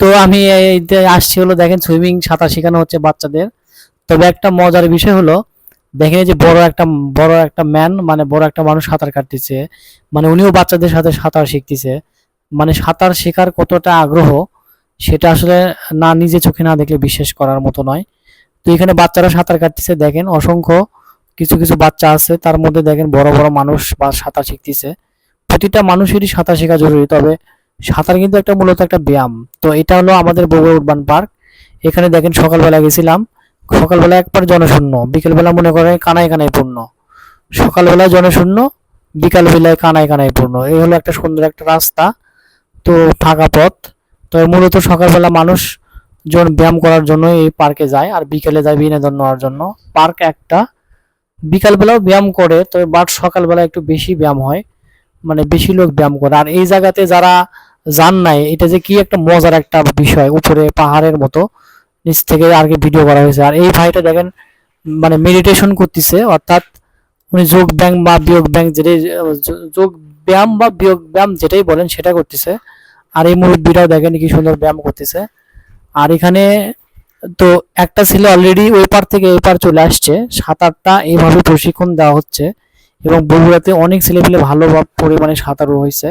তো আমি আসছি হলো, দেখেন সুইমিং সাঁতার শেখানো হচ্ছে বাচ্চাদের। তবে একটা মজার বিষয় হলো, দেখেন যে বড় একটা বড় একটা ম্যান মানে বড় একটা মানুষ সাঁতার কাটতেছে। মানে উনিও বাচ্চাদের সাথে সাঁতার শিখতেছে। মানে সাঁতার শেখার কতটা আগ্রহ, সেটা আসলে না নিজে চোখে না দেখলে বিশ্বাস করার মতো নয়। তো এখানে বাচ্চারা সাঁতার কাটতেছে, দেখেন অসংখ্য কিছু কিছু বাচ্চা আছে। তার মধ্যে দেখেন বড় বড় মানুষ বা সাঁতার শিখতেছে। প্রতিটা মানুষেরই সাঁতার শেখা জরুরি, তবে সাঁতার কিন্তু একটা মূলত একটা ব্যায়াম। তো এটা হলো আমাদের বগুড়া উদ্যান পার্ক। এখানে দেখেন সকালবেলা গেছিলাম। সকালবেলা একবার জনশূন্য, বিকেলবেলা মনে করেন কানায় কানায় পূর্ণ। সকালবেলা জনশূন্য, বিকালবেলায় কানায় কানায় পূর্ণ। এই হলো একটা সুন্দর একটা রাস্তা, তো ফাঁকা পথ। তো মূলত সকালবেলা মানুষ জন ব্যায়াম করার জন্য এই পার্কে যায় আর বিকেলে যায় বিনোদন নেওয়ার জন্য। পার্ক একটা, বিকালবেলাও ব্যায়াম করে, তবে বাট সকালবেলা একটু বেশি ব্যায়াম হয়। মানে বেশি লোক ব্যায়াম করে। আর এই জায়গাতে যারা যান নাই, এটা যে কি একটা মজার একটা বিষয়, উপরে পাহাড়ের মতো, নিচ থেকে আর কি ভিডিও করা হয়েছে। আর এই ভাইটা দেখেন মানে মেডিটেশন করতেছে, অর্থাৎ উনি যোগ ব্যায়াম বা বিয়োগ ব্যায়াম যেটাই, যোগ ব্যায়াম বা বিয়োগ ব্যায়াম যেটাই বলেন, সেটা করতেছে। আর এই মুরব্বীরাও দেখেন কি সুন্দর ব্যায়াম করতেছে। আর এখানে তো একটা ছেলে অলরেডি ওই পার থেকে এই পার চলে আসছে সাঁতারটা এইভাবে প্রশিক্ষণ দেওয়া হচ্ছে এবং বগুড়াতে অনেক ছেলেপেলে ভালো পরিমাণে সাঁতারও হয়েছে।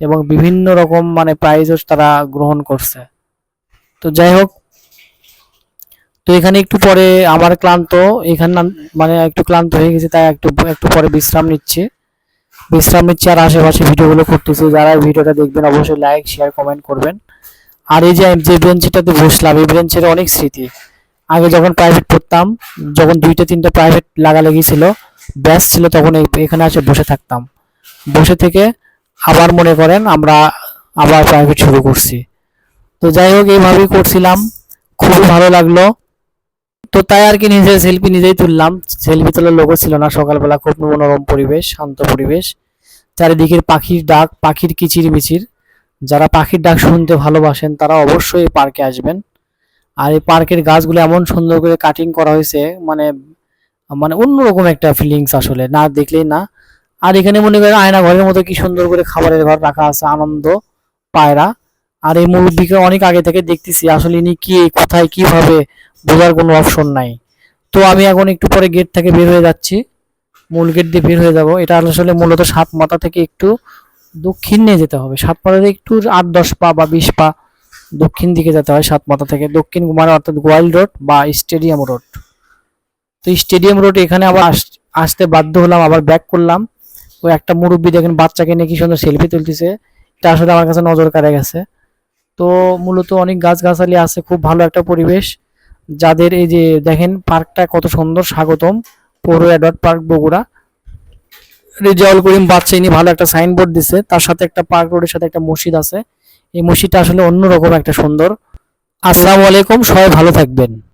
এবং বিভিন্ন রকম মানে প্রাইজও তারা গ্রহণ করছে। তো যাই হোক, তো এখানে একটু পরে আমার ক্লান্ত, এখানে মানে একটু ক্লান্ত হয়ে গেছে, তাই একটু একটু পরে বিশ্রাম নিচ্ছে। বিশ্রাম নিচ্ছি আর আশেপাশে ভিডিওগুলো করতেছি। যারা ভিডিওটা দেখবেন, অবশ্যই লাইক শেয়ার কমেন্ট করবেন। আর এই যে যে বেঞ্চিটাতে বসলাম, এই বেঞ্চের অনেক স্মৃতি। আগে যখন প্রাইভেট পড়তাম, যখন দুইটা, তিনটা প্রাইভেট লাগালাগি ছিল ব্যাচ ছিল তখন এখানে আসে বসে থাকতাম। বসে থেকে আবার মনে করেন আমরা আবার প্রাইভেট শুরু করছি। তো যাই হোক, এইভাবেই করছিলাম। খুবই ভালো লাগল। তো তাই আর কি নিজের সেলফি নিজেই তুললাম। সেলফি তোলার লোকও ছিল না। সকালবেলা খুব মনোরম পরিবেশ, শান্ত পরিবেশ। চারিদিকের পাখির ডাক, পাখির কিচির মিচির যারা পাখির ডাক শুনতে ভালোবাসেন, তারা অবশ্যই এই পার্কে আসবেন। আর এই পার্কের গাছগুলো এমন সুন্দর করে কাটিং করা হয়েছে মানে মানে অন্যরকম একটা ফিলিংস আসলে। না দেখলেই না আর এখানে মনে করেন আয়না ঘরের মতো কি সুন্দর করে খাবারের ঘর রাখা আছে, আনন্দ, পায়রা। আর এই মুরব্বীকে অনেক আগে থেকে দেখতেছি, আসলে ইনি কি, কোথায়, কীভাবে বোঝার কোনো অপশন নাই। তো আমি এখন একটু পরে গেট থেকে বের হয়ে যাচ্ছি। মূল গেট দিয়ে বের হয়ে যাব। এটা আসলে মূলত সাত মাথা থেকে একটু দক্ষিণ নিয়ে যেতে হবে। সাত মাথা থেকে একটু আট, দশ পা বা বিশ পা দক্ষিণ দিকে যেতে হয় সাত মাথা থেকে। দক্ষিণ মানে অর্থাৎ গোয়াল রোড বা স্টেডিয়াম রোড। তো স্টেডিয়াম রোড এখানে আবার আস- আসতে বাধ্য হলাম, আবার ব্যাক করলাম। ওই একটা মুরব্বী দেখেন, বাচ্চাকে নিয়ে কি সুন্দর সেলফি তুলতেছে। এটা আসলে আমার কাছে নজর কাড়ে গেছে। তো মূলত অনেক গাছগাছালি আছে, খুব ভালো একটা পরিবেশ। যাদের এই যে দেখেন, পার্কটা কত সুন্দর, স্বাগতম। পৌর অ্যাডওয়ার্ড পার্ক বগুড়া। রেজাউল করিম বাচ্চা ইনি ভালো একটা সাইনবোর্ড দিছে। তার সাথে একটা পার্ক রোডের সাথে একটা মসজিদ আছে। এই মসজিদটা আসলে অন্যরকম একটা সুন্দর। আসসালামু আলাইকুম, সবাই ভালো থাকবেন।